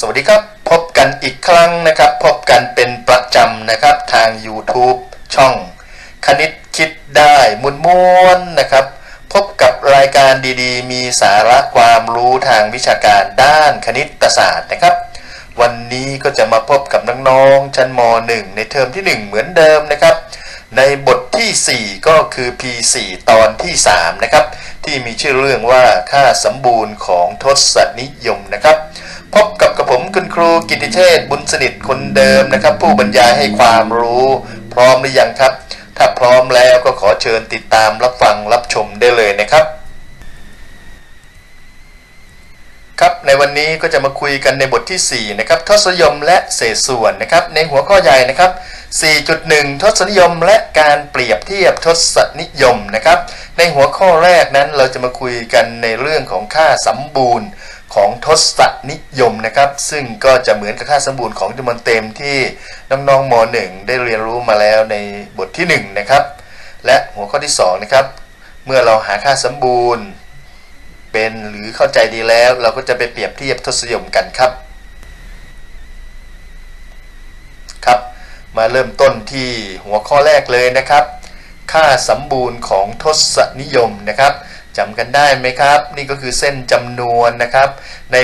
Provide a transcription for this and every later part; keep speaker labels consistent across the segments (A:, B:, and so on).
A: สวัสดีครับ พบกันอีกครั้งนะครับ พบกันเป็นประจำนะครับทาง YouTube ช่อง คณิตคิดได้มุนม้วนนะครับ พบกับรายการดีๆ มีสาระความรู้ทางวิชาการด้านคณิตศาสตร์นะครับ วันนี้ก็จะมาพบกับน้องๆชั้นม .1 ในเทอมที่ 1 เหมือนเดิมนะครับ ในบทที่ 4 ก็คือ P4 ตอนที่ 3 นะครับ ที่มีชื่อเรื่องว่าค่าสมบูรณ์ของทศนิยมนะครับ พบกับกระผมคุณครูกิติเชษฐ์บุญสนิทคนเดิมนะครับ ผู้บรรยายให้ความรู้ พร้อมหรือยังครับ ถ้าพร้อมแล้วก็ขอเชิญติดตามรับฟังรับชมได้เลยนะครับ ครับในวันนี้ก็จะมาคุยกันในบทที่ 4 นะครับทศนิยมและเศษส่วนนะครับ ในหัวข้อใหญ่นะครับ 4.1 ทศนิยมและการเปรียบเทียบทศนิยมนะครับ ในหัวข้อแรกนั้นเราจะมาคุยกันในเรื่องของค่าสมบูรณ์ ของทศนิยมนะครับ ซึ่งก็จะเหมือนกับค่าสมบูรณ์ของจำนวนเต็มที่น้องๆม .1 ได้เรียนรู้มาแล้วในบทที่ 1 นะครับ และหัวข้อที่ 2 นะครับ เมื่อเราหาค่าสมบูรณ์ เป็นหรือเข้าใจดีแล้ว เราก็จะไปเปรียบเทียบทศนิยมกันครับครับ มาเริ่มต้นที่หัวข้อแรกเลยนะครับ ค่าสมบูรณ์ของทศนิยมนะครับ จำกันได้ไหมครับ นี่ก็คือเส้นจำนวนนะครับ ใน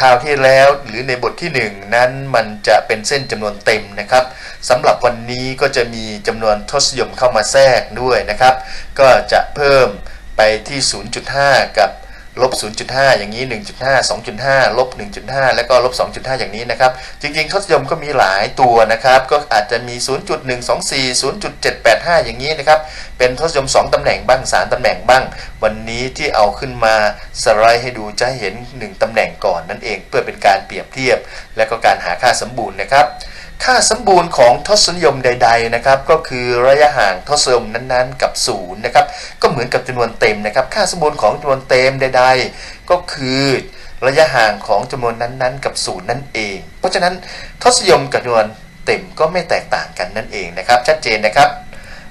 A: คราวที่แล้วหรือในบทที่ 1 นั้นมันจะเป็นเส้นจำนวนเต็มนะครับสำหรับวันนี้ก็จะมีจำนวนทศนิยมเข้ามาแทรกด้วยนะครับ ก็จะเพิ่มไปที่ 0.5 กับ ลบ 0.5 อย่างนี้ 1.5 2.5 ลบ 1.5 แล้วก็ลบ 2.5 อย่างนี้นะครับ จริงๆทศนิยมก็มีหลายตัวนะครับ ก็อาจจะมี 0.124 0.785 อย่างนี้นะครับ เป็นทศนิยม 2 ตำแหน่งบ้าง 3 ตำแหน่งบ้าง วันนี้ที่เอาขึ้นมาสไลด์ให้ดูจะหเห็น 1 ตำแหน่งก่อนนั่นเอง เพื่อเป็นการเปรียบเทียบ และก็การหาค่าสมบูรณ์นะครับ ค่าสมบูรณ์ของทศนิยมใด ๆ นะครับ ก็คือระยะห่างทศนิยมนั้นๆ กับศูนย์นะครับก็เหมือนกับจำนวนเต็มนะครับ ค่าสมบูรณ์ของจำนวนเต็มใด ๆ ก็คือระยะห่างของจำนวนนั้นๆ กับศูนย์นั่นเอง เพราะฉะนั้นทศนิยมกับจำนวนเต็มก็ไม่แตกต่างกันนั่นเองนะครับ ชัดเจนนะครับ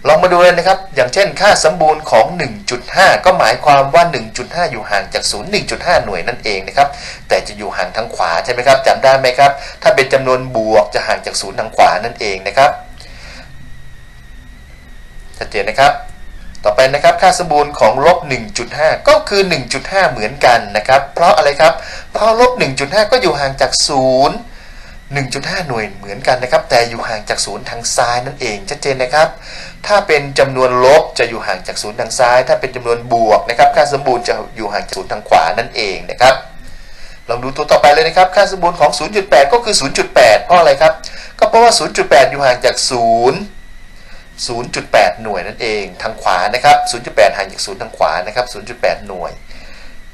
A: ลองมาดูเลยนะครับ อย่างเช่น ค่าสมบูรณ์ของ 1.5 ก็หมายความว่า 1.5 อยู่ห่างจากศูนย์1.5 หน่วยนั่นเองนะครับ แต่จะอยู่ห่างทางขวาใช่ไหมครับจำได้ไหมครับ ถ้าเป็นจำนวนบวกจะห่างจากศูนย์ทางขวานั่นเองนะครับชัดเจนนะครับ ต่อไปนะครับ ค่าสมบูรณ์ของลบ 1.5 ก็คือ 1.5 เหมือนกันนะครับ เพราะอะไรครับ เพราะลบ 1.5 ก็อยู่ห่างจากศูนย์ 1.5 หน่วยเหมือนกันนะครับ แต่อยู่ห่างจากศูนย์ทางซ้ายนั่นเองชัดเจนนะครับ ถ้าเป็นจำนวนลบจะอยู่ห่างจากศูนย์ทางซ้าย ถ้าเป็นจำนวนบวกนะครับ ค่าสมบูรณ์จะอยู่ห่างจากศูนย์ทางขวานั่นเองนะครับลองดูตัวต่อไปเลยนะครับ ค่าสมบูรณ์ของ 0.8 ก็คือ 0.8 เพราะอะไรครับ ก็เพราะว่า 0.8 อยู่ห่างจาก 0 0.8 หน่วยนั่นเอง ทางขวานะครับ 0.8 ห่างจากศูนย์ทางขวานะครับ 0.8 หน่วย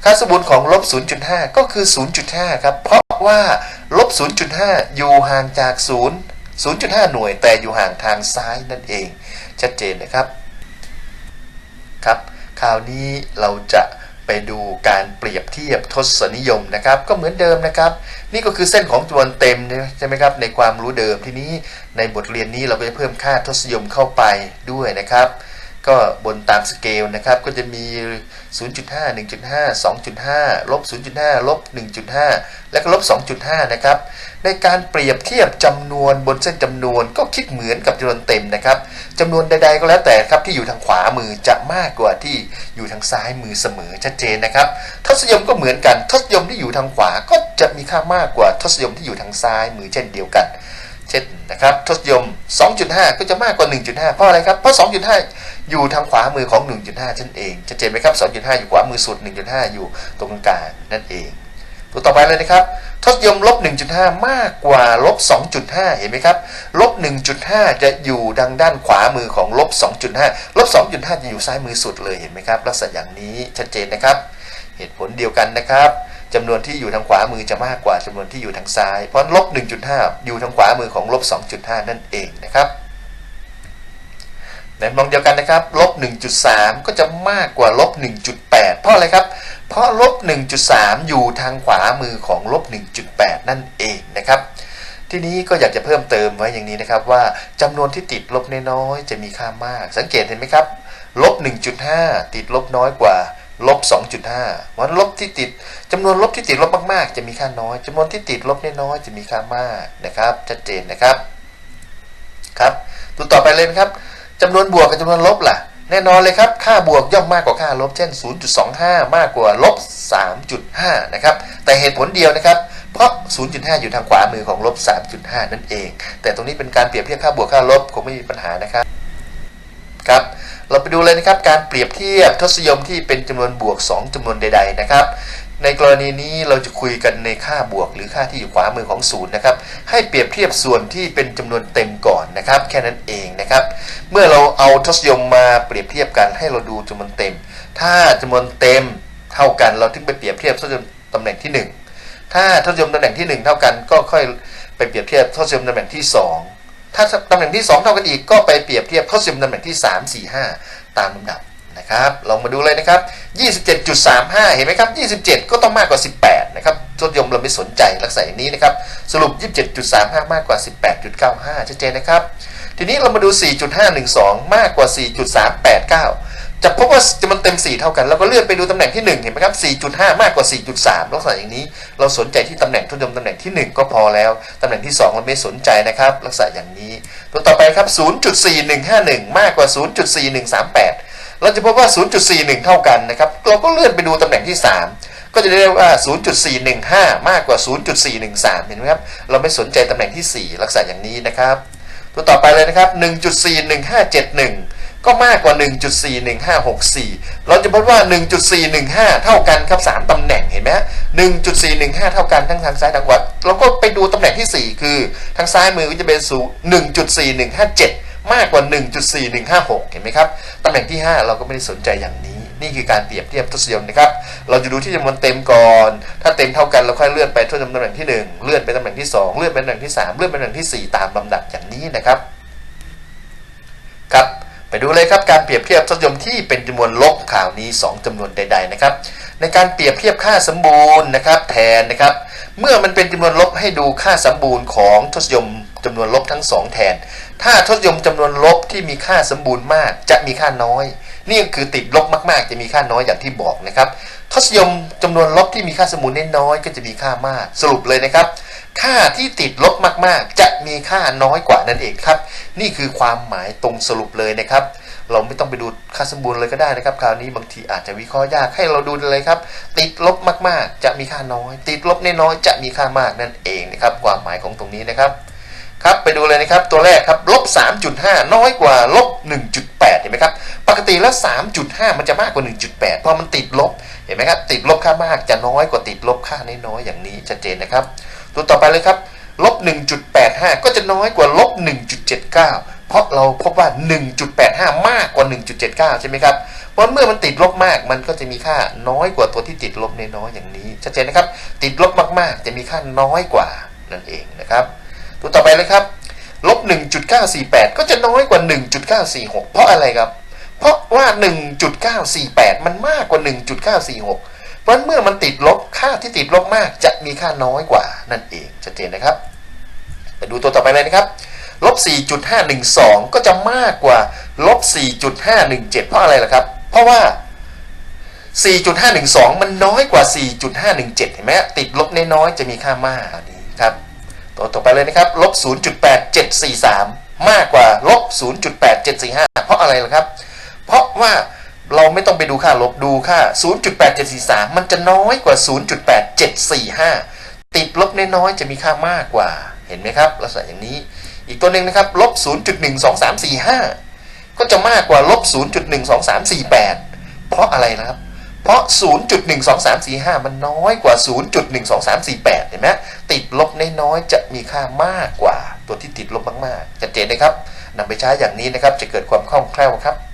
A: ค่าสมบูรณ์ของลบ 0.5 ก็คือ 0.5 ครับ เพราะ ว่าลบ 0.5 อยู่ห่างจาก 0 0.5 หน่วย แต่อยู่ห่างทางซ้ายนั่นเอง ชัดเจนนะครับ ครับ คราวนี้เราจะไปดูการเปรียบเทียบทศนิยมนะครับ ก็เหมือนเดิมนะครับ นี่ก็คือเส้นของจำนวนเต็มใช่ไหมครับ ในความรู้เดิมที่นี้ในบทเรียนนี้เราก็จะเพิ่มค่าทศนิยมเข้าไปด้วยนะครับ ก็บนตามสเกลนะครับ ก็จะมี 0.5 1.5 2.5 ลบ 0.5 ลบ 1.5 และก็ลบ 2.5 นะครับ ในการเปรียบเทียบจำนวนบนเส้นจำนวนก็คิดเหมือนกับจำนวนเต็มนะครับจำนวนใดๆก็แล้วแต่ครับที่อยู่ทางขวามือจะมากกว่าที่อยู่ทางซ้ายมือเสมอชัดเจนนะครับ ทศนิยมก็เหมือนกัน ทศนิยมที่อยู่ทางขวาก็จะมีค่ามากกว่าทศนิยมที่อยู่ทางซ้ายมือเช่นเดียวกัน เช่นนะครับทศยม 2.5 ก็จะมากกว่า 1.5 เพราะอะไรครับ เพราะ 2.5 อยู่ทางขวามือของ 1.5นั่นเองชัดเจนไหมครับ 2.5 อยู่ขวามือสุด 1.5 อยู่ตรงกลางนั่นเองตัวต่อไปเลยนะครับทศยมลบ 1.5 มากกว่าลบ 2.5 เห็นไหมครับลบ 1.5 จะอยู่ดังด้านขวามือของลบ 2.5 ลบ 2.5 จะอยู่ซ้ายมือสุดเลยเห็นไหมครับลักษณะอย่างนี้ชัดเจนนะครับ เหตุผลเดียวกันนะครับ จำนวนที่อยู่ทางขวามือจะมากกว่าจำนวนที่อยู่ทางซ้าย เพราะลบ 1.5 อยู่ทางขวามือของลบ 2.5 นั่นเองนะครับในมองเดียวกันนะครับลบ 1.3 ก็จะมากกว่าลบ 1.8 เพราะอะไรครับ เพราะลบ 1.3 อยู่ทางขวามือของลบ 1.8 นั่นเองนะครับ ทีนี้ก็อยากจะเพิ่มเติมไว้อย่างนี้นะครับว่าจำนวนที่ติดลบน้อยๆจะมีค่ามาก สังเกตเห็นไหมครับลบ 1.5 ติดลบน้อยกว่า ลบ 2.5วันลบที่ติดจำนวนลบที่ติดลบมาก ๆ จะมีค่าน้อยจำนวนที่ติดลบน้อยๆจะมีค่ามากนะครับ ชัดเจนนะครับครับตัวต่อไปเลยนะครับจำนวนบวกกับจำนวนลบล่ะ แน่นอนเลยครับ ค่าบวกย่อมมากกว่าค่าลบ เช่น 0.25 มากกว่าลบ 3.5 นะครับ แต่เหตุผลเดียวนะครับ เพราะ 0.5 อยู่ทางขวามือของลบ 3.5 นั่นเอง แต่ตรงนี้เป็นการเปรียบเทียบค่าบวกค่าลบคงไม่มีปัญหานะครับ ครับ เราไปดูเลยนะครับการเปรียบเทียบทศนิยมที่เป็นจำนวนบวก 2จำนวนใด ๆ นะครับ ในกรณีนี้เราจะคุยกันในค่าบวกหรือค่าที่อยู่ขวามือของศูนย์นะครับให้เปรียบเทียบส่วนที่เป็นจำนวนเต็มก่อนนะครับ แค่นั้นเองนะครับ เมื่อเราเอาทศนิยมมาเปรียบเทียบกันให้เราดูจำนวนเต็ม ถ้าจำนวนเต็มเท่ากัน เราถึงไปเปรียบเทียบทศนิยมตำแหน่งที่หนึ่งถ้าทศนิยมตำแหน่งที่หนึ่งเท่ากันก็ค่อยไปเปรียบเทียบทศนิยมตำแหน่งที่สอง ถ้าตำแหน่งที่2เท่ากันอีกก็ไปเปรียบเทียบทศนิยมตำแหน่งที่ 3 4 5 ตามลำดับนะครับลองมาดูเลยนะครับ 27.35 เห็นไหมครับ 27 ก็ต้องมากกว่า 18 นะครับทศยมเราไม่สนใจลักษณะนี้นะครับ สรุป 27.35 มากกว่า 18.95ชัดเจนนะครับ ทีนี้เรามาดู 4.512 มากกว่า 4.389 จะพบว่าจะมันเต็ม 4 เท่ากันแล้วก็เลื่อนไปดูตำแหน่งที่ 1 เห็นไหมครับ 4.5 มากกว่า 4.3 ลักษณะอย่างนี้ เราสนใจที่ตำแหน่งทศนิยมตำแหน่งที่ 1 ก็พอแล้ว ตำแหน่งที่ 2 เราไม่สนใจนะครับ ลักษณะอย่างนี้ ตัวต่อไปครับ 0.4151 มากกว่า 0.4138 เราจะพบว่า 0.41 เท่ากันนะครับ เราก็เลื่อนไปดูตำแหน่งที่ 3 ก็จะได้ว่า 0.415 มากกว่า 0.413 เห็นไหมครับ เราไม่สนใจตำแหน่งที่ 4 ลักษณะอย่างนี้นะครับ ตัวต่อไปเลยนะครับ 1.41571 ก็มากกว่า 1.41564 เราจะพบว่า 1.415 เท่ากันครับ 3ตำแหน่งเห็นไหมฮะ1.415 เท่ากันทั้งทางซ้ายทางขวาเราก็ไปดูตำแหน่งที่ 4 คือ ทางซ้ายมือก็จะเป็นสู1.4157 มากกว่า 1.4156 เห็นไหมครับ ตำแหน่งที่ 5 เราก็ไม่ได้สนใจอย่างนี้ นี่คือการเปรียบเทียบทศนิยมนะครับ เราจะดูที่จำนวนเต็มก่อน ถ้าเต็มเท่ากันเราค่อยเลื่อนไปทศนิยมตำแหน่งที่ 1 เลื่อนไปตำแหน่งที่ 2 เลื่อนไปตำแหน่งที่ 3 เลื่อนไปตำแหน่งที่ 4 ตามลำดับอย่างนี้นะครับ ไปดูเลยครับการเปรียบเทียบทศนิยมที่เป็นจำนวนลบข่าวนี้ 2จำนวนใด ๆนะครับ ในการเปรียบเทียบค่าสมบูรณ์นะครับแทนนะครับ เมื่อมันเป็นจำนวนลบให้ดูค่าสมบูรณ์ของทศนิยมจำนวนลบทั้งสองแทน ถ้าทศนิยมจำนวนลบที่มีค่าสมบูรณ์มากจะมีค่าน้อย นี่คือติดลบมาก ๆ จะมีค่าน้อยอย่างที่บอกนะครับทศนิยมจำนวนลบที่มีค่าสมบูรณ์น้อยๆก็จะมีค่ามากสรุปเลยนะครับ ค่าที่ติดลบมากๆ จะมีค่าน้อยกว่านั่นเองครับ นี่คือความหมายตรงสรุปเลยนะครับ เราไม่ต้องไปดูค่าสมบูรณ์เลยก็ได้นะครับ คราวนี้บางทีอาจจะวิเคราะห์ยากให้เราดูเลยครับ ติดลบมากๆ จะมีค่าน้อย ติดลบน้อยๆจะมีค่ามากนั่นเองนะครับ ความหมายของตรงนี้นะครับครับไปดูเลยนะครับตัวแรกครับลบ 3.5 น้อยกว่าลบ 1.8 เห็นไหมครับ ปกติแล้ว 3.5 มันจะมากกว่า 1.8 พอมันติดลบเห็นไหมครับติดลบค่ามากจะน้อยกว่าติดลบค่าน้อยๆอย่างนี้ชัดเจนนะครับ ตัวต่อไปเลยครับ ลบ 1.85 ก็จะน้อยกว่าลบ 1.79 เพราะเราพบว่า 1.85 มากกว่า 1.79 ใช่ไหมครับ เพราะเมื่อมันติดลบมากมันก็จะมีค่าน้อยกว่าตัวที่ติดลบน้อยอย่างนี้ ชัดเจนนะครับ ติดลบมากๆ จะมีค่าน้อยกว่านั่นเองนะครับ ตัวต่อไปเลยครับ ลบ 1.948 ก็จะน้อยกว่า 1.946 เพราะอะไรครับ เพราะว่า 1.948 มันมากกว่า 1.946 เพราะเมื่อมันติดลบค่าที่ติดลบมากจะมีค่าน้อยกว่านั่นเองชัดเจนนะครับ ไปดูตัวต่อไปเลยนะครับลบ 4.512 ก็จะมากกว่าลบ 4.517 เพราะอะไรล่ะครับ เพราะว่า 4.512 มันน้อยกว่า 4.517 เห็นไหมติดลบน้อยๆ จะมีค่ามากนนี้ครับ ตัวต่อไปเลยนะครับ ลบ 0.8743 มากกว่าลบ 0.8745 เพราะอะไรล่ะครับ เพราะว่า เราไม่ต้องไปดูค่าลบดูค่า 0.8743 มันจะน้อยกว่า 0.8745 ติดลบน้อยๆจะมีค่ามากกว่า เห็นไหมครับ ลักษณะอย่างนี้ อีกตัวหนึ่งนะครับ ลบ 0.12345 ก็จะมากกว่าลบ 0.12348 เพราะอะไรนะครับ เพราะ 0.12345 มันน้อยกว่า 0.12348 เห็นไหมติดลบน้อยๆจะมีค่ามากกว่า ตัวที่ติดลบมากๆชัดเจนนะครับนำไปใช้อย่างนี้นะครับ จะเกิดความคล่องแคล่วครับครับ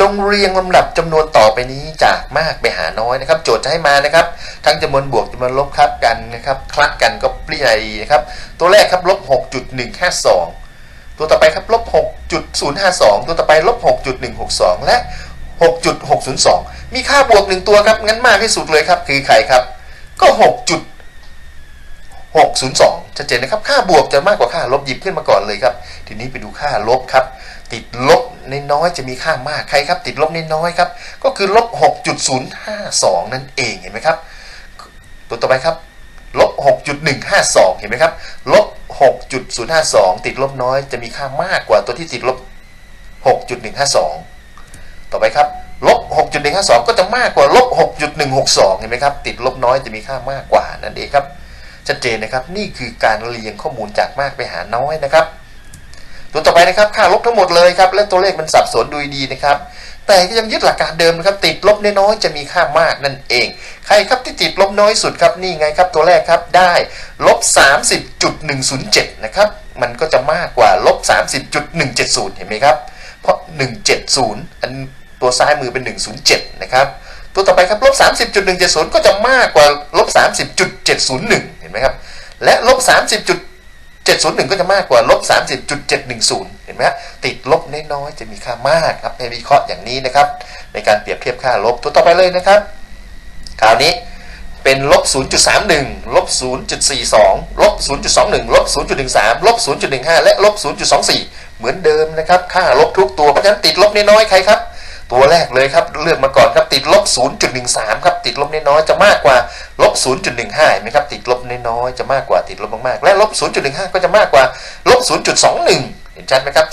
A: จงเรียงลำดับจำนวนต่อไปนี้จากมากไปหาน้อยนะครับ โจทย์จะให้มานะครับ ทั้งจำนวนบวกจำนวนลบครับกันนะครับคลักกันก็เปลี่ยนนะครับ ตัวแรกครับลบ6.152 ตัวต่อไปครับลบ6.052 ตัวต่อไปลบ6.162 และ 6.602 มีค่าบวกหนึ่งตัวครับ งั้นมากที่สุดเลยครับ คือใครครับ ก็ 6.602ชัดเจนนะครับ ค่าบวกจะมากกว่าค่าลบหยิบขึ้นมาก่อนเลยครับ ทีนี้ไปดูค่าลบครับ ติดลบ น้อยจะมีค่ามากใครครับ ติดลบน้อยครับ ก็คือลบ 6.052 นั่นเองเห็นไหมครับ ตัวต่อไปครับลบ 6.152 เห็นไหมครับลบ 6.052 ติดลบน้อยจะมีค่ามากกว่าตัวที่ติดลบ 6.152 ต่อไปครับลบ 6.152 ก็จะมากกว่าลบ 6.162 เห็นไหมครับ ติดลบน้อยจะมีค่ามากกว่านั่นเองครับ ชัดเจนนะครับ นี่คือการเรียงข้อมูลจากมากไปหาน้อยนะครับ ตัวต่อไปนะครับค่าลบทั้งหมดเลยครับและตัวเลขมันสับสนดูดีนะครับ แต่ก็ยังยึดหลักการเดิมนะครับ ติดลบน้อยๆจะมีค่ามากนั่นเอง ใครครับที่ติดลบน้อยสุดครับนี่ไงครับ ตัวแรกครับได้ลบ30.107นะครับมันก็จะมากกว่าลบ30.170 เห็นไหมครับ เพราะ 170 อันตัวซ้ายมือเป็น 107 นะครับ ตัวต่อไปครับลบ30.170 ก็จะมากกว่าลบ30.701 เห็นไหมครับ และลบ 30.701 ก็จะมากกว่าลบ30.710 เห็นไหมฮะติดลบน้อยๆจะมีค่ามากครับให้วิเคราะห์อย่างนี้นะครับ ในการเปรียบเทียบค่าลบตัวต่อไปเลยนะครับ คราวนี้เป็นลบ0.31ลบ0.42ลบ0.21ลบ0.13ลบ0.15 และลบ0.24 เหมือนเดิมนะครับ ค่าลบทุกตัวเพราะฉะนั้นติดลบน้อยๆใครครับ ตัวแรกเลยครับเลือกมาก่อนครับติดลบ 0.13 ครับติดลบน้อยๆจะมากกว่าลบ 0.15เห็นไหมครับติดลบน้อยๆจะมากกว่าติดลบมากๆและลบ 0.15 ก็จะมากกว่าลบ 0.21 เห็นชัดไหมครับ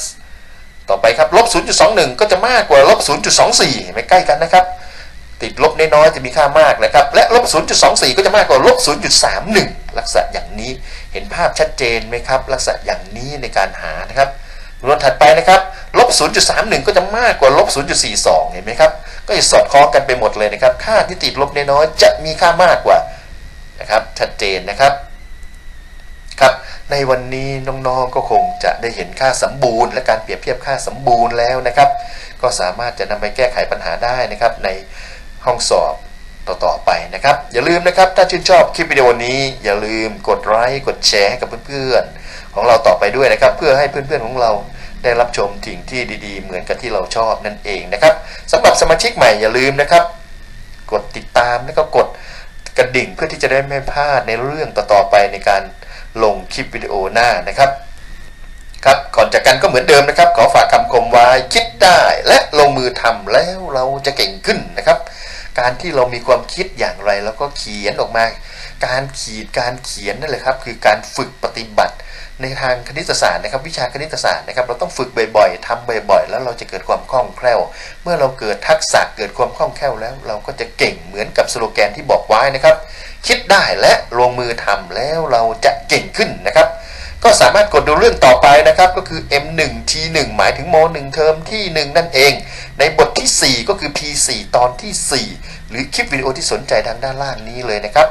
A: ต่อไปครับลบ 0.21 ก็จะมากกว่าลบ 0.24 เห็นไหมใกล้กันนะครับ ติดลบน้อยๆจะมีค่ามากนะครับ และลบ 0.24 ก็จะมากกว่าลบ 0.31 ลักษณะอย่างนี้เห็นภาพชัดเจนไหมครับ ลักษณะอย่างนี้ในการหานะครับ รวนถัดไปนะครับลบ 0.31 ก็จะมากกว่าลบ 0.42 เห็นไหมครับ ก็จะสอดคล้องกันไปหมดเลยนะครับ ค่าที่ติดลบน้อยๆจะมีค่ามากกว่านะครับ ชัดเจนนะครับ ครับ ในวันนี้น้องๆ ก็คงจะได้เห็นค่าสมบูรณ์ และการเปรียบเทียบค่าสมบูรณ์แล้วนะครับ ก็สามารถจะนำไปแก้ไขปัญหาได้นะครับ ในห้องสอบต่อๆไปนะครับ อย่าลืมนะครับ ถ้าชื่นชอบคลิปวิดีโอนี้ อย่าลืมกดไลค์ กดแชร์ให้กับเพื่อนๆ ของเราต่อไปด้วยนะครับ เพื่อให้เพื่อนๆของเราได้รับชมสิ่งที่ดีๆ เหมือนกับที่เราชอบนั่นเองนะครับสำหรับสมาชิกใหม่อย่าลืมนะครับ กดติดตามแล้วก็กดกระดิ่งเพื่อที่จะได้ไม่พลาดในเรื่องต่อๆไปในการลงคลิปวิดีโอหน้านะครับครับก่อนจากกันก็เหมือนเดิมนะครับ ขอฝากคำคมไว้คิดได้และลงมือทำแล้วเราจะเก่งขึ้นนะครับ การที่เรามีความคิดอย่างไรแล้วก็เขียนออกมา การขีดการเขียนนั่นแหละครับ คือการฝึกปฏิบัติ ในทางคณิตศาสตร์นะครับวิชาคณิตศาสตร์นะครับเราต้องฝึกบ่อยๆทำบ่อยๆ แล้วเราจะเกิดความคล่องแคล่ว เมื่อเราเกิดทักษะเกิดความคล่องแคล่วแล้ว เราก็จะเก่งเหมือนกับสโลแกนที่บอกไว้นะครับ คิดได้และลงมือทำแล้วเราจะเก่งขึ้นนะครับ ก็สามารถกดดูเรื่องต่อไปนะครับก็คือ M1 T1 หมายถึงโม .1 เทอมที่ 1 นั่นเอง ในบทที่ 4 ก็คือ P4 ตอนที่ 4 หรือคลิปวิดีโอที่สนใจทางด้านล่างนี้เลยนะครับ